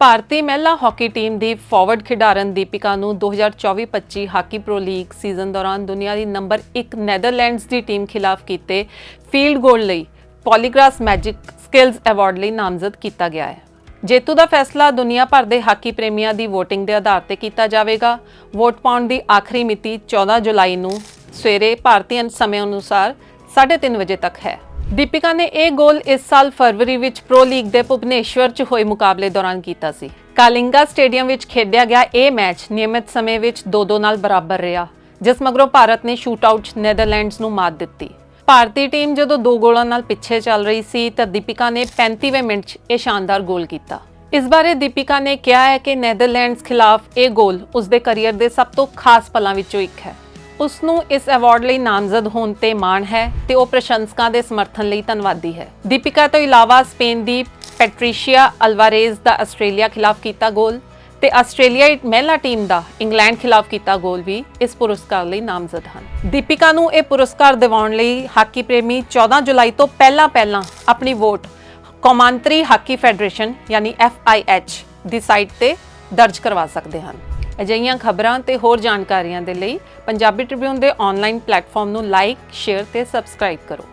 ਭਾਰਤੀ ਮਹਿਲਾ hockey team ਦੀ forward ਖਿਡਾਰਨ ਦੀਪਿਕਾ ਨੂੰ 2024-25 ਹਾਕੀ ਪ੍ਰੋ ਲੀਗ ਸੀਜ਼ਨ ਦੌਰਾਨ ਦੁਨੀਆ ਦੀ ਨੰਬਰ 1 ਨੈਦਰਲੈਂਡਸ ਦੀ ਟੀਮ ਖਿਲਾਫ ਕੀਤੇ ਫੀਲਡ ਗੋਲ ਲਈ ਪੋਲੀਗ੍ਰਾਸ ਮੈਜਿਕ ਸਕਿੱਲਸ ਅਵਾਰਡ ਲਈ ਨਾਮਜ਼ਦ ਕੀਤਾ ਗਿਆ ਹੈ। ਜੇਤੂ ਦਾ ਫੈਸਲਾ ਦੁਨੀਆ ਭਰ ਦੇ ਹਾਕੀ ਪ੍ਰੇਮੀਆਂ ਦੀ VOTING ਦੇ ਆਧਾਰ ਤੇ ਕੀਤਾ ਜਾਵੇਗਾ। ਵੋਟ ਪਾਉਣ ਦੀ ਆਖਰੀ ਮਿਤੀ 14 ਜੁਲਾਈ ਨੂੰ ਸਵੇਰੇ ਭਾਰਤੀ ਸਮੇਂ ਅਨੁਸਾਰ 3:30 ਵਜੇ ਤੱਕ ਹੈ। ਦੀਪਿਕਾ ਨੇ ਇਹ ਗੋਲ ਇਸ ਸਾਲ ਫਰਵਰੀ ਵਿੱਚ ਪ੍ਰੋ ਲੀਗ ਦੇ ਭੁਵਨੇਸ਼ਵਰ 'ਚ ਹੋਏ ਮੁਕਾਬਲੇ ਦੌਰਾਨ ਕੀਤਾ ਸੀ। ਕਾਲਿੰਗਾ ਸਟੇਡੀਅਮ ਵਿੱਚ ਖੇਡਿਆ ਗਿਆ ਇਹ ਮੈਚ ਨਿਯਮਿਤ ਸਮੇਂ ਵਿੱਚ 2-2 ਨਾਲ ਬਰਾਬਰ ਰਿਹਾ, ਜਿਸ ਮਗਰੋਂ ਭਾਰਤ ਨੇ ਸ਼ੂਟਆਊਟ 'ਚ ਨੈਦਰਲੈਂਡਸ ਨੂੰ ਮਾਤ ਦਿੱਤੀ। ਭਾਰਤੀ ਟੀਮ ਜਦੋਂ ਦੋ ਗੋਲਾਂ ਨਾਲ ਪਿੱਛੇ ਚੱਲ ਰਹੀ ਸੀ ਤਾਂ ਦੀਪਿਕਾ ਨੇ 35ਵੇਂ ਮਿੰਟ 'ਚ ਇਹ ਸ਼ਾਨਦਾਰ ਗੋਲ ਕੀਤਾ। ਇਸ ਬਾਰੇ ਦੀਪਿਕਾ ਨੇ ਕਿਹਾ ਹੈ ਕਿ ਨੈਦਰਲੈਂਡਸ ਖਿਲਾਫ ਇਹ ਗੋਲ ਉਸਦੇ ਕੈਰੀਅਰ ਦੇ ਸਭ ਤੋਂ ਖਾਸ ਪਲਾਂ ਵਿੱਚੋਂ ਇੱਕ ਹੈ। ਉਸ ਨੂੰ ਇਸ ਅਵਾਰਡ ਲਈ ਨਾਮਜ਼ਦ ਹੋਣ ਤੇ ਮਾਣ ਹੈ ਤੇ ਉਹ ਪ੍ਰਸ਼ੰਸਕਾਂ ਦੇ ਸਮਰਥਨ ਲਈ ਧੰਨਵਾਦੀ ਹੈ। ਦੀਪਿਕਾ ਤੋਂ ਇਲਾਵਾ ਸਪੇਨ ਦੀ ਪੈਟਰੀਸ਼ੀਆ ਅਲਵਾਰੇਜ਼ ਦਾ ਆਸਟ੍ਰੇਲੀਆ ਖਿਲਾਫ ਕੀਤਾ ਗੋਲ ਤੇ ਆਸਟ੍ਰੇਲੀਆਈ ਮਹਿਲਾ ਟੀਮ ਦਾ ਇੰਗਲੈਂਡ ਖਿਲਾਫ ਕੀਤਾ ਗੋਲ ਵੀ ਇਸ ਪੁਰਸਕਾਰ ਲਈ ਨਾਮਜ਼ਦ ਹਨ। ਦੀਪਿਕਾ ਨੂੰ ਇਹ ਪੁਰਸਕਾਰ ਦਿਵਾਉਣ ਲਈ ਹਾਕੀ ਪ੍ਰੇਮੀ 14 ਜੁਲਾਈ ਤੋਂ ਪਹਿਲਾਂ ਪਹਿਲਾਂ ਆਪਣੀ ਵੋਟ ਕੌਮਾਂਤਰੀ ਹਾਕੀ ਫੈਡਰੇਸ਼ਨ ਯਾਨੀ FIH ਦੀ ਸਾਈਟ ਤੇ ਦਰਜ ਕਰਵਾ ਸਕਦੇ ਹਨ। ਅਜਿਹੀਆਂ ਖਬਰਾਂ ਤੇ ਹੋਰ ਜਾਣਕਾਰੀਆਂ ਦੇ ਲਈ ਪੰਜਾਬੀ ਟ੍ਰਿਬਿਊਨ ਦੇ ਆਨਲਾਈਨ ਪਲੇਟਫਾਰਮ ਨੂੰ ਲਾਈਕ ਸ਼ੇਅਰ ਤੇ ਸਬਸਕ੍ਰਾਈਬ ਕਰੋ।